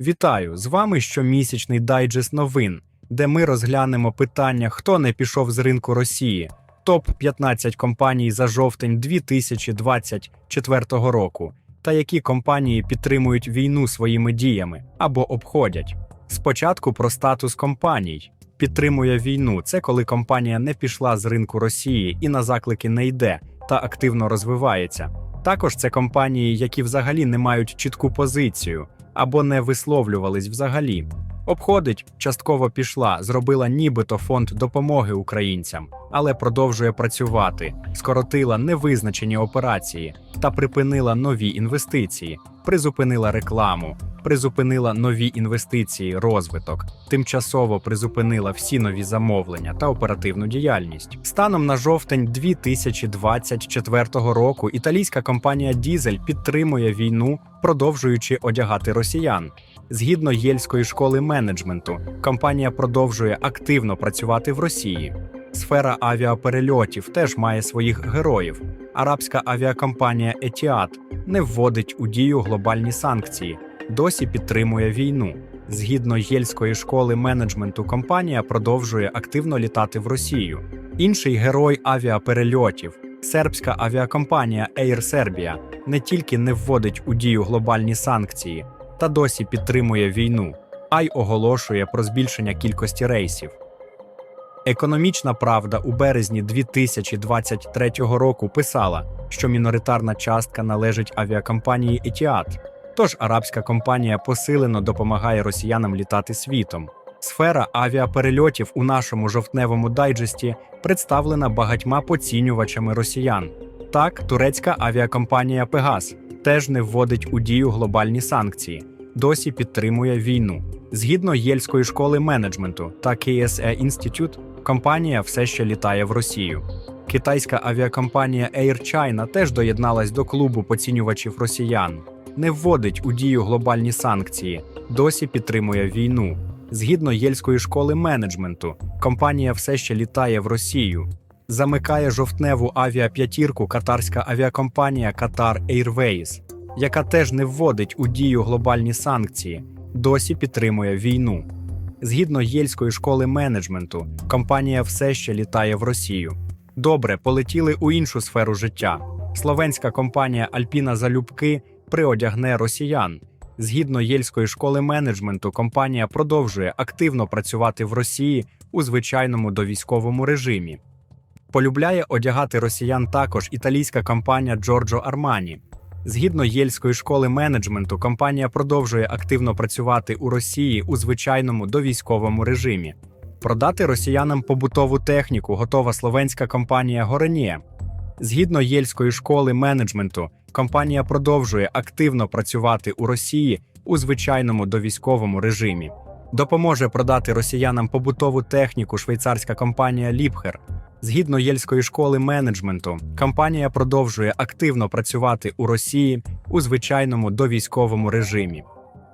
Вітаю! З вами щомісячний дайджест новин, де ми розглянемо питання, хто не пішов з ринку Росії, топ 15 компаній за жовтень 2024 року, та які компанії підтримують війну своїми діями або обходять. Спочатку про статус компаній. Підтримує війну це коли компанія не пішла з ринку Росії і на заклики не йде та активно розвивається. Також це компанії, які взагалі не мають чітку позицію або не висловлювались взагалі. Обходить, частково пішла, зробила нібито фонд допомоги українцям, але продовжує працювати, скоротила невизначені операції та припинила нові інвестиції, призупинила рекламу, призупинила нові інвестиції, розвиток, тимчасово призупинила всі нові замовлення та оперативну діяльність. Станом на жовтень 2024 року італійська компанія Дізель підтримує війну, продовжуючи одягати росіян. Згідно Єльської школи менеджменту, компанія продовжує активно працювати в Росії. Сфера авіаперельотів теж має своїх героїв. Арабська авіакомпанія Etihad не вводить у дію глобальні санкції, досі підтримує війну. Згідно Єльської школи менеджменту, компанія продовжує активно літати в Росію. Інший герой авіаперельотів сербська авіакомпанія Air Serbia не тільки не вводить у дію глобальні санкції, та досі підтримує війну, а й оголошує про збільшення кількості рейсів. Економічна правда у березні 2023 року писала, що міноритарна частка належить авіакомпанії Etihad, тож арабська компанія посилено допомагає росіянам літати світом. Сфера авіаперельотів у нашому жовтневому дайджесті представлена багатьма поцінювачами росіян. Так, турецька авіакомпанія Пегас теж не вводить у дію глобальні санкції, досі підтримує війну. Згідно Єльської школи менеджменту та KSE Institute, компанія все ще літає в Росію. Китайська авіакомпанія Air China теж доєдналась до клубу поцінювачів росіян, не вводить у дію глобальні санкції, досі підтримує війну. Згідно Єльської школи менеджменту, компанія все ще літає в Росію. Замикає жовтневу авіап'ятірку катарська авіакомпанія Qatar Airways, яка теж не вводить у дію глобальні санкції, досі підтримує війну. Згідно Єльської школи менеджменту, компанія все ще літає в Росію. Добре, полетіли у іншу сферу життя. Словенська компанія Альпіна Залюбки приодягне росіян. Згідно Єльської школи менеджменту, компанія продовжує активно працювати в Росії у звичайному довійськовому режимі. Полюбляє одягати росіян також італійська компанія Giorgio Armani. Згідно Єльської школи менеджменту, компанія продовжує активно працювати у Росії у звичайному довійськовому режимі. Продати росіянам побутову техніку готова словенська компанія Горенє. Згідно Єльської школи менеджменту, компанія продовжує активно працювати у Росії у звичайному довійськовому режимі. Допоможе продати росіянам побутову техніку швейцарська компанія Ліпхер. Згідно Єльської школи менеджменту, компанія продовжує активно працювати у Росії у звичайному довійськовому режимі.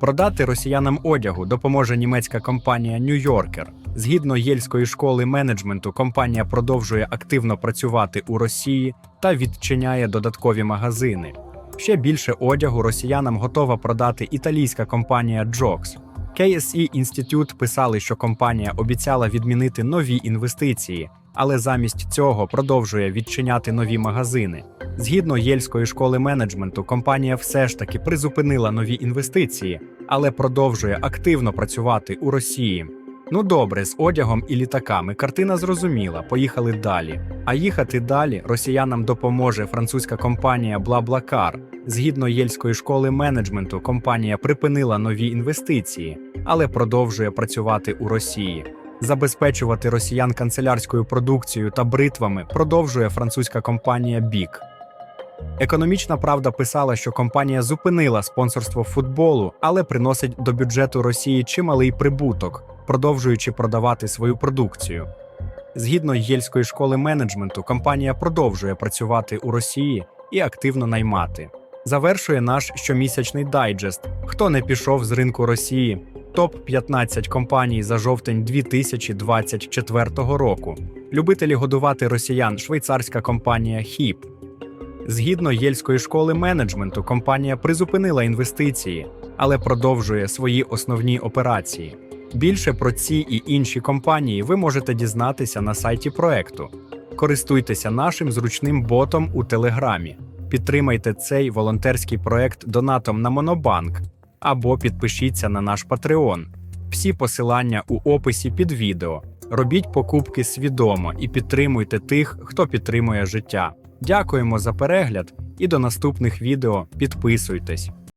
Продати росіянам одягу допоможе німецька компанія Нью-Йоркер. Згідно Єльської школи менеджменту, компанія продовжує активно працювати у Росії та відчиняє додаткові магазини. Ще більше одягу росіянам готова продати італійська компанія Джокс. KSE Institute писали, що компанія обіцяла відмінити нові інвестиції, але замість цього продовжує відчиняти нові магазини. Згідно Єльської школи менеджменту, компанія все ж таки призупинила нові інвестиції, але продовжує активно працювати у Росії. Ну добре, з одягом і літаками картина зрозуміла, поїхали далі. А їхати далі росіянам допоможе французька компанія BlaBlaCar. Згідно Єльської школи менеджменту, компанія припинила нові інвестиції, але продовжує працювати у Росії. Забезпечувати росіян канцелярською продукцією та бритвами продовжує французька компанія Бік. Економічна правда писала, що компанія зупинила спонсорство футболу, але приносить до бюджету Росії чималий прибуток, продовжуючи продавати свою продукцію. Згідно Єльської школи менеджменту, компанія продовжує працювати у Росії і активно наймати. Завершує наш щомісячний дайджест. Хто не пішов з ринку Росії? Топ 15 компаній за жовтень 2024 року. Любителі годувати росіян швейцарська компанія ХІП. Згідно Єльської школи менеджменту, компанія призупинила інвестиції, але продовжує свої основні операції. Більше про ці і інші компанії ви можете дізнатися на сайті проекту. Користуйтеся нашим зручним ботом у Телеграмі. Підтримайте цей волонтерський проект донатом на Монобанк або підпишіться на наш Patreon. Всі посилання у описі під відео. Робіть покупки свідомо і підтримуйте тих, хто підтримує життя. Дякуємо за перегляд і до наступних відео підписуйтесь.